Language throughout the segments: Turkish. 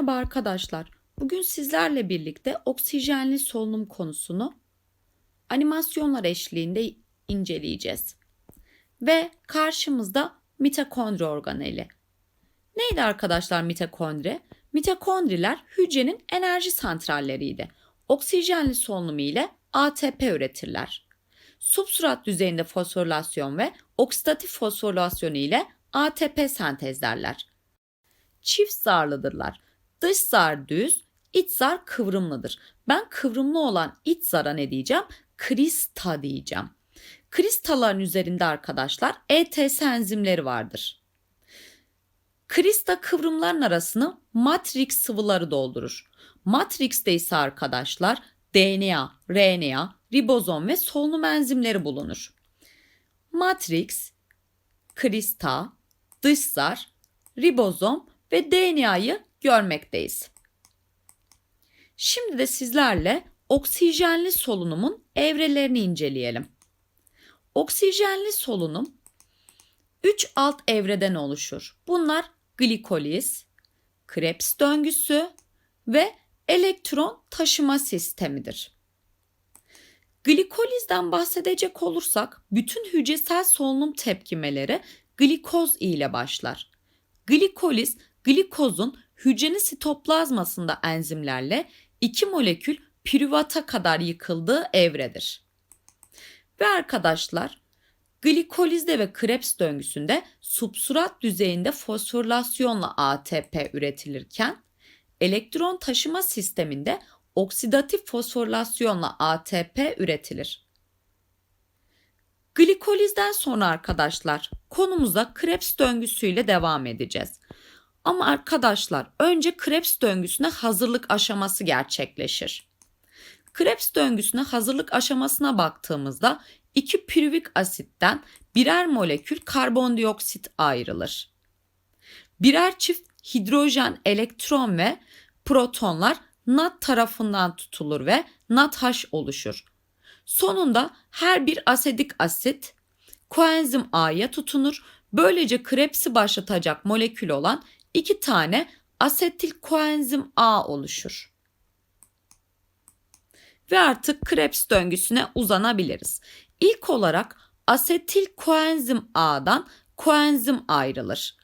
Merhaba arkadaşlar. Bugün sizlerle birlikte oksijenli solunum konusunu animasyonlar eşliğinde inceleyeceğiz. Ve karşımızda mitokondri organeli. Neydi arkadaşlar mitokondri? Mitokondriler hücrenin enerji santralleriydi. Oksijenli solunum ile ATP üretirler. Substrat düzeyinde fosforilasyon ve oksidatif fosforilasyon ile ATP sentezlerler. Çift zarlıdırlar. Dış zar düz, iç zar kıvrımlıdır. Ben kıvrımlı olan iç zara ne diyeceğim? Krista diyeceğim. Kristaların üzerinde arkadaşlar ETS enzimleri vardır. Krista kıvrımların arasını matrix sıvıları doldurur. Matrix'te ise arkadaşlar DNA, RNA, ribozom ve solunum enzimleri bulunur. Matrix, krista, dış zar, ribozom ve DNA'yı görmekteyiz. Şimdi de sizlerle oksijenli solunumun evrelerini inceleyelim. Oksijenli solunum 3 alt evreden oluşur. Bunlar glikoliz, Krebs döngüsü ve elektron taşıma sistemidir. Glikolizden bahsedecek olursak bütün hücresel solunum tepkimeleri glikoz ile başlar. Glikoliz glikozun hücrenin sitoplazmasında enzimlerle iki molekül piruvata kadar yıkıldığı evredir. Ve arkadaşlar glikolizde ve Krebs döngüsünde substrat düzeyinde fosforilasyonla ATP üretilirken elektron taşıma sisteminde oksidatif fosforilasyonla ATP üretilir. Glikolizden sonra arkadaşlar konumuza Krebs döngüsüyle devam edeceğiz. Ama arkadaşlar önce Krebs döngüsüne hazırlık aşaması gerçekleşir. Krebs döngüsüne hazırlık aşamasına baktığımızda iki piruvik asitten birer molekül karbondioksit ayrılır. Birer çift hidrojen elektron ve protonlar NAD tarafından tutulur ve NADH oluşur. Sonunda her bir asedik asit koenzim A'ya tutunur. Böylece Krebs'i başlatacak molekül olan iki tane asetil koenzim A oluşur. Ve artık Krebs döngüsüne uzanabiliriz. İlk olarak asetil koenzim A'dan koenzim ayrılır.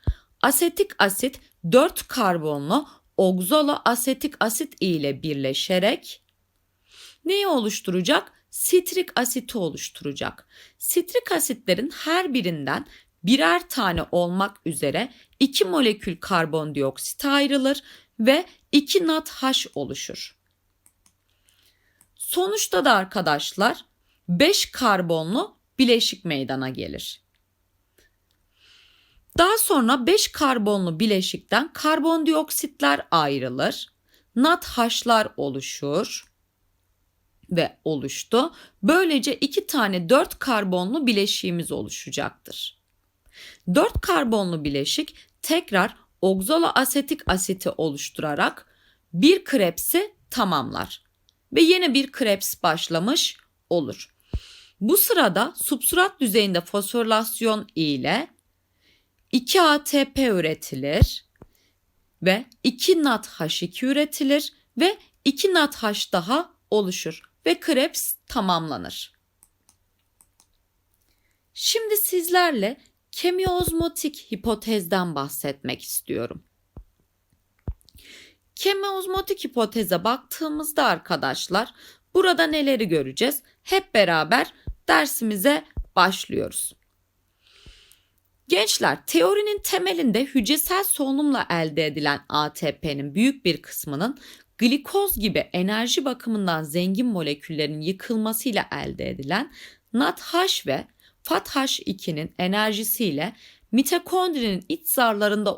Asetik asit 4 karbonlu oksalo asetik asit ile birleşerek neyi oluşturacak? Sitrik asiti oluşturacak. Sitrik asitlerin her birinden birer tane olmak üzere iki molekül karbondioksit ayrılır ve 2 NADH oluşur. Sonuçta da arkadaşlar 5 karbonlu bileşik meydana gelir. Daha sonra 5 karbonlu bileşikten karbondioksitler ayrılır. NADH'lar oluşur ve oluştu. Böylece iki tane 4 karbonlu bileşiğimiz oluşacaktır. 4 karbonlu bileşik tekrar oksalo asetik asiti oluşturarak bir krepsi tamamlar ve yeni bir kreps başlamış olur. Bu sırada substrat düzeyinde fosforilasyon ile 2 ATP üretilir ve 2 NADH2 üretilir ve 2 NADH daha oluşur ve Krebs tamamlanır. Şimdi sizlerle kemiozmotik hipotezden bahsetmek istiyorum. Kemiozmotik hipoteze baktığımızda arkadaşlar burada neleri göreceğiz? Hep beraber dersimize başlıyoruz. Gençler, teorinin temelinde hücresel solunumla elde edilen ATP'nin büyük bir kısmının glikoz gibi enerji bakımından zengin moleküllerin yıkılmasıyla elde edilen NADH ve FADH2'nin enerjisiyle mitokondrinin iç zarlarında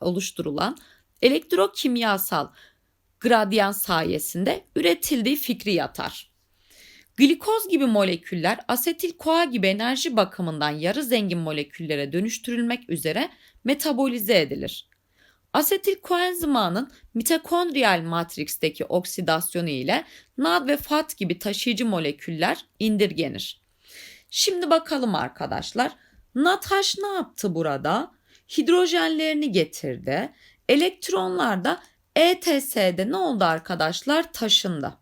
oluşturulan elektrokimyasal gradyan sayesinde üretildiği fikri yatar. Glikoz gibi moleküller asetil koa gibi enerji bakımından yarı zengin moleküllere dönüştürülmek üzere metabolize edilir. Asetil koenzim A'nın mitokondriyal matriksteki oksidasyonu ile NAD ve FAT gibi taşıyıcı moleküller indirgenir. Şimdi bakalım arkadaşlar. NADH ne yaptı burada? Hidrojenlerini getirdi. Elektronlar da ETS'de ne oldu arkadaşlar? Taşındı.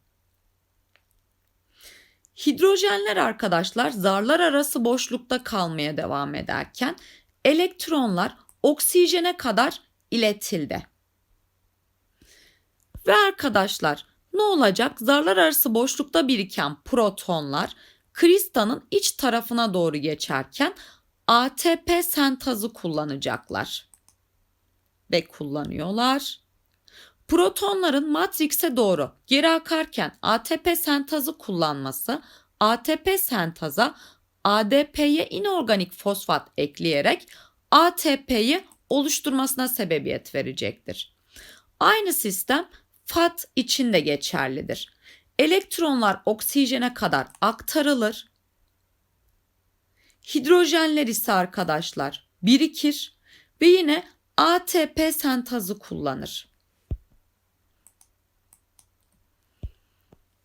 Hidrojenler arkadaşlar zarlar arası boşlukta kalmaya devam ederken elektronlar oksijene kadar iletildi. Ve arkadaşlar ne olacak? Zarlar arası boşlukta biriken protonlar kristalın iç tarafına doğru geçerken ATP sentazı kullanacaklar. Ve kullanıyorlar. Protonların matrikse doğru geri akarken ATP sentazı kullanması ATP sentaza ADP'ye inorganik fosfat ekleyerek ATP'yi oluşturmasına sebebiyet verecektir. Aynı sistem FAT için de geçerlidir. Elektronlar oksijene kadar aktarılır. Hidrojenler ise arkadaşlar birikir ve yine ATP sentazı kullanır.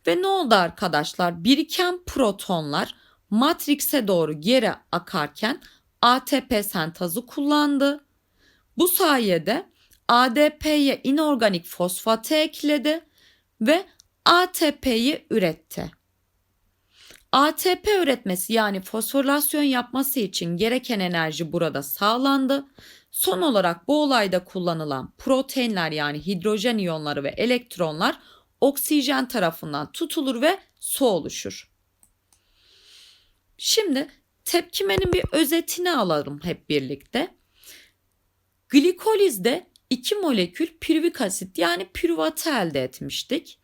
Ve ne oldu arkadaşlar? Biriken protonlar matrikse doğru geri akarken ATP sentazı kullandı. Bu sayede ADP'ye inorganik fosfatı ekledi ve ATP'yi üretti. ATP üretmesi yani fosforilasyon yapması için gereken enerji burada sağlandı. Son olarak bu olayda kullanılan proteinler yani hidrojen iyonları ve elektronlar oksijen tarafından tutulur ve su oluşur. Şimdi tepkimenin bir özetini alalım hep birlikte. Glikolizde iki molekül pürvik asit yani pürüvatı elde etmiştik.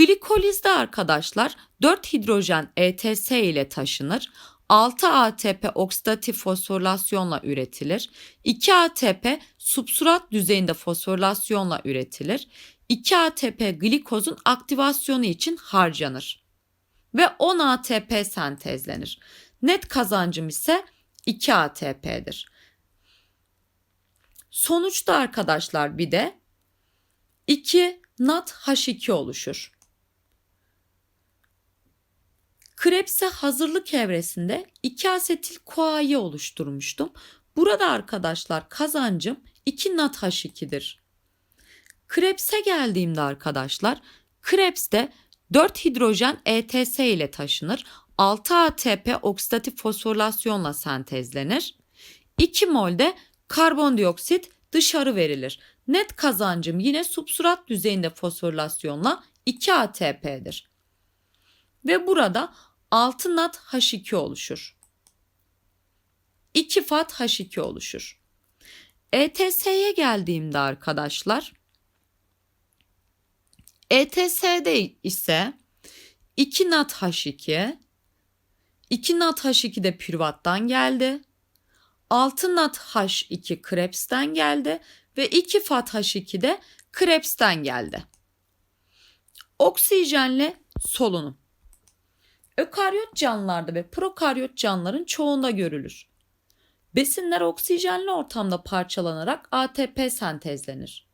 Glikolizde arkadaşlar 4 hidrojen ETS ile taşınır. 6 ATP oksidatif fosforilasyonla üretilir. 2 ATP substrat düzeyinde fosforilasyonla üretilir. 2 ATP glikozun aktivasyonu için harcanır. Ve 10 ATP sentezlenir. Net kazancım ise 2 ATP'dir. Sonuçta arkadaşlar bir de 2 NAT H2 oluşur. Krebs'e hazırlık evresinde 2 asetil CoA'yı oluşturmuştum. Burada arkadaşlar kazancım 2 NAT H2'dir. Krebs'e geldiğimde arkadaşlar Krebs'te 4 hidrojen ETS ile taşınır. 6 ATP oksidatif fosforilasyonla sentezlenir. 2 mol de karbondioksit dışarı verilir. Net kazancım yine substrat düzeyinde fosforilasyonla 2 ATP'dir. Ve burada 6 nat H2 oluşur. 2 fat H2 oluşur. ETS'ye geldiğimde arkadaşlar ETS'de ise 2 nat H2 2 nat H2 de pürvattan geldi. 6 nat H2 Krebs'ten geldi ve 2 fat H2 de Krebs'ten geldi. Oksijenli solunum. Ökaryot canlılarda ve prokaryot canlıların çoğunda görülür. Besinler oksijenli ortamda parçalanarak ATP sentezlenir.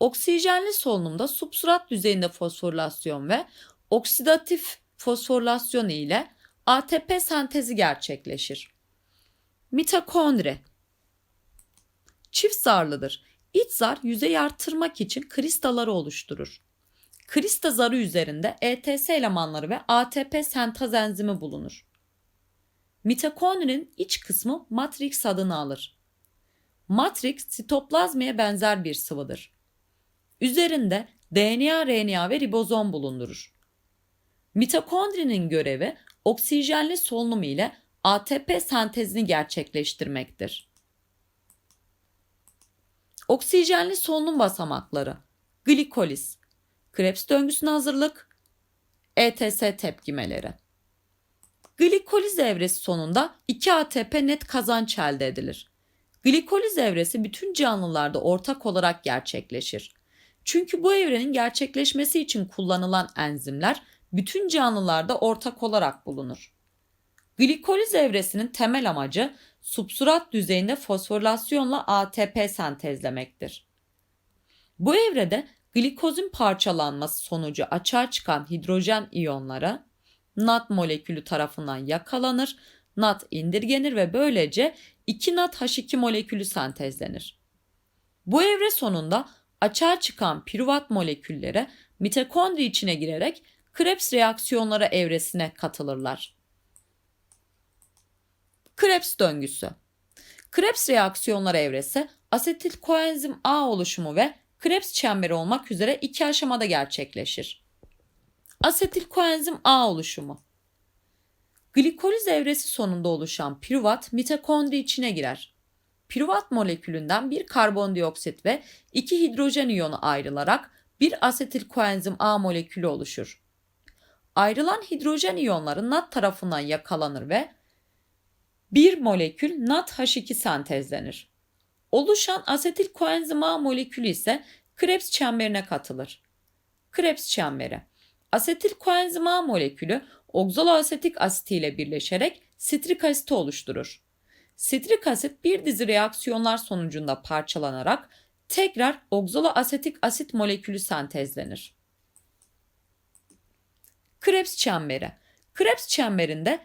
Oksijenli solunumda substrat düzeyinde fosforilasyon ve oksidatif fosforilasyon ile ATP sentezi gerçekleşir. Mitokondri Çift zarlıdır. İç zar yüzey artırmak için kristalları oluşturur. Krista zarı üzerinde ETS elemanları ve ATP sentaz enzimi bulunur. Mitokondrinin iç kısmı matrix adını alır. Matrix sitoplazmaya benzer bir sıvıdır. Üzerinde DNA, RNA ve ribozom bulundurur. Mitokondrinin görevi oksijenli solunum ile ATP sentezini gerçekleştirmektir. Oksijenli solunum basamakları Glikoliz Krebs döngüsüne hazırlık ETS tepkimeleri Glikoliz evresi sonunda 2 ATP net kazanç elde edilir. Glikoliz evresi bütün canlılarda ortak olarak gerçekleşir. Çünkü bu evrenin gerçekleşmesi için kullanılan enzimler bütün canlılarda ortak olarak bulunur. Glikoliz evresinin temel amacı substrat düzeyinde fosforilasyonla ATP sentezlemektir. Bu evrede glikozun parçalanması sonucu açığa çıkan hidrojen iyonları NAT molekülü tarafından yakalanır, NAT indirgenir ve böylece 2 NAT H2 molekülü sentezlenir. Bu evre sonunda açığa çıkan pürüvat molekülleri mitokondri içine girerek Krebs reaksiyonları evresine katılırlar. Krebs döngüsü Krebs reaksiyonları evresi asetil koenzim A oluşumu ve Krebs çemberi olmak üzere iki aşamada gerçekleşir. Asetil koenzim A oluşumu Glikoliz evresi sonunda oluşan pürüvat mitokondri içine girer. Pürüvat molekülünden bir karbondioksit ve iki hidrojen iyonu ayrılarak bir asetil koenzim A molekülü oluşur. Ayrılan hidrojen iyonları NAD tarafından yakalanır ve bir molekül NADH2 sentezlenir. Oluşan asetil koenzim A molekülü ise Krebs çemberine katılır. Krebs çemberi Asetil koenzim A molekülü oksaloasetik asit ile birleşerek sitrik asit oluşturur. Sitrik asit bir dizi reaksiyonlar sonucunda parçalanarak tekrar oksaloasetik asit molekülü sentezlenir. Krebs çemberi Krebs çemberinde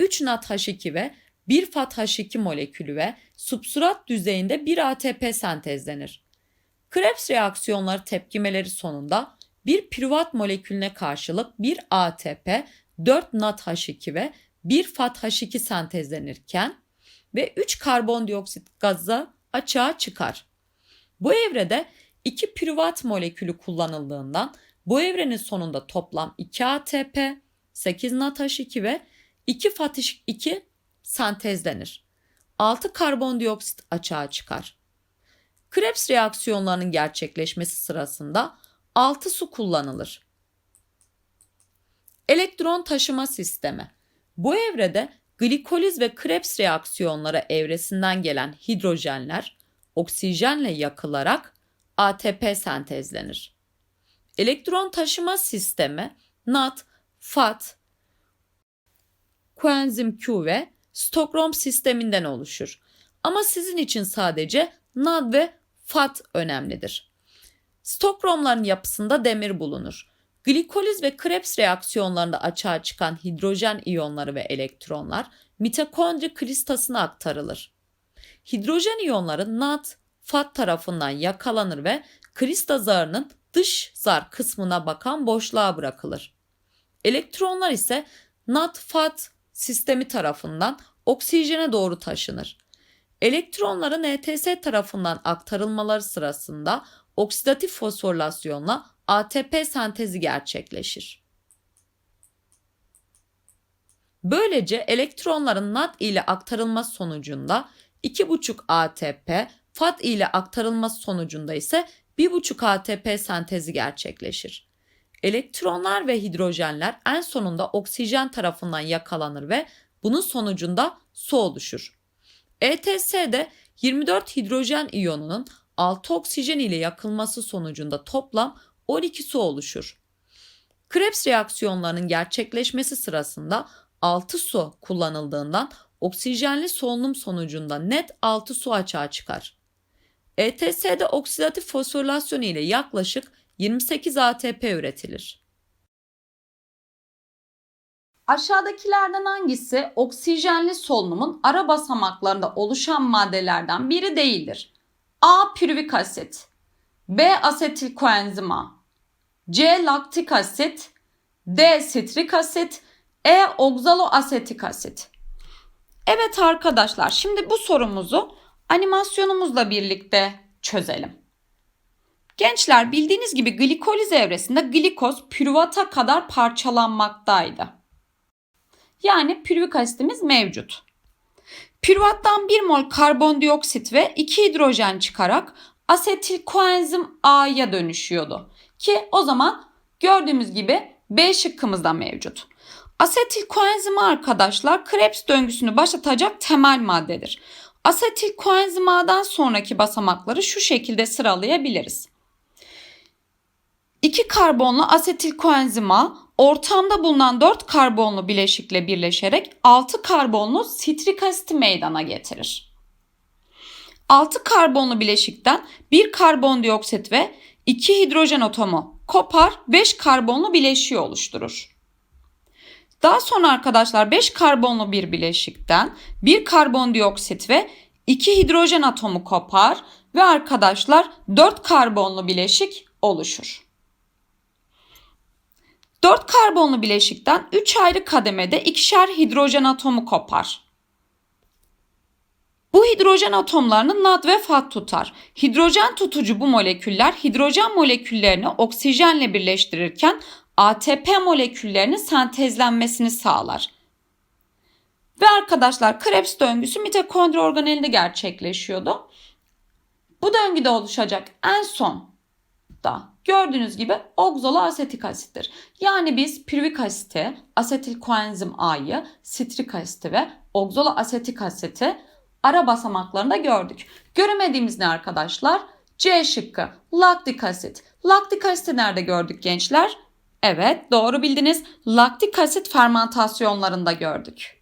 3 NADH2 ve 1 FADH2 molekülü ve substrat düzeyinde bir ATP sentezlenir. Krebs reaksiyonları tepkimeleri sonunda bir pürüvat molekülüne karşılık bir ATP, 4 NADH2 ve 1 FADH2 sentezlenirken ve 3 karbondioksit gazı açığa çıkar. Bu evrede 2 pürüvat molekülü kullanıldığından bu evrenin sonunda toplam 2 ATP, 8 NADH2 ve 2 FADH2 sentezlenir. 6 karbondioksit açığa çıkar. Krebs reaksiyonlarının gerçekleşmesi sırasında 6 su kullanılır. Elektron taşıma sistemi. Bu evrede glikoliz ve Krebs reaksiyonları evresinden gelen hidrojenler oksijenle yakılarak ATP sentezlenir. Elektron taşıma sistemi NAD, FAD, koenzim Q ve stokrom sisteminden oluşur. Ama sizin için sadece NAD ve FAD önemlidir. Stokromların yapısında demir bulunur. Glikoliz ve Krebs reaksiyonlarında açığa çıkan hidrojen iyonları ve elektronlar mitokondri kristasına aktarılır. Hidrojen iyonları NAD, FAD tarafından yakalanır ve krista zarının dış zar kısmına bakan boşluğa bırakılır. Elektronlar ise NAD-FAD sistemi tarafından oksijene doğru taşınır. Elektronların ETS tarafından aktarılmaları sırasında oksidatif fosforilasyonla ATP sentezi gerçekleşir. Böylece elektronların NAD ile aktarılması sonucunda 2,5 ATP, FAD ile aktarılması sonucunda ise 1,5 ATP sentezi gerçekleşir. Elektronlar ve hidrojenler en sonunda oksijen tarafından yakalanır ve bunun sonucunda su oluşur. ETS'de 24 hidrojen iyonunun 6 oksijen ile yakılması sonucunda toplam 12 su oluşur. Krebs reaksiyonlarının gerçekleşmesi sırasında 6 su kullanıldığından oksijenli solunum sonucunda net 6 su açığa çıkar. ETS'de oksidatif fosforilasyon ile yaklaşık 28 ATP üretilir. Aşağıdakilerden hangisi oksijenli solunumun ara basamaklarında oluşan maddelerden biri değildir? A. Pürüvik asit B. Asetil koenzima C. Laktik asit D. Sitrik asit E. Oksaloasetik asit Evet arkadaşlar şimdi bu sorumuzu animasyonumuzla birlikte çözelim. Gençler bildiğiniz gibi glikoliz evresinde glikoz pürüvata kadar parçalanmaktaydı. Yani pürüvik asitimiz mevcut. Pürüvattan 1 mol karbondioksit ve 2 hidrojen çıkarak asetil koenzim A'ya dönüşüyordu. Ki o zaman gördüğümüz gibi B şıkkımızda mevcut. Asetil koenzim arkadaşlar Krebs döngüsünü başlatacak temel maddedir. Asetil koenzim A'dan sonraki basamakları şu şekilde sıralayabiliriz. 2 karbonlu asetil koenzim A ortamda bulunan 4 karbonlu bileşikle birleşerek 6 karbonlu sitrik asit meydana getirir. 6 karbonlu bileşikten 1 karbondioksit ve 2 hidrojen atomu kopar 5 karbonlu bileşiği oluşturur. Daha sonra arkadaşlar 5 karbonlu bir bileşikten 1 karbondioksit ve 2 hidrojen atomu kopar ve arkadaşlar 4 karbonlu bileşik oluşur. 4 karbonlu bileşikten 3 ayrı kademede ikişer hidrojen atomu kopar. Bu hidrojen atomlarını nad ve fat tutar. Hidrojen tutucu bu moleküller hidrojen moleküllerini oksijenle birleştirirken ATP moleküllerinin sentezlenmesini sağlar. Ve arkadaşlar Krebs döngüsü mitokondri organelinde gerçekleşiyordu. Bu döngüde oluşacak en son da gördüğünüz gibi oksaloasetik asittir. Yani biz piruvik asiti, asetil koenzim A'yı, sitrik asiti ve oksaloasetik asiti ara basamaklarında gördük. Göremediğimiz ne arkadaşlar? C şıkkı laktik asit. Laktik asiti nerede gördük gençler? Evet doğru bildiniz. Laktik asit fermentasyonlarında gördük.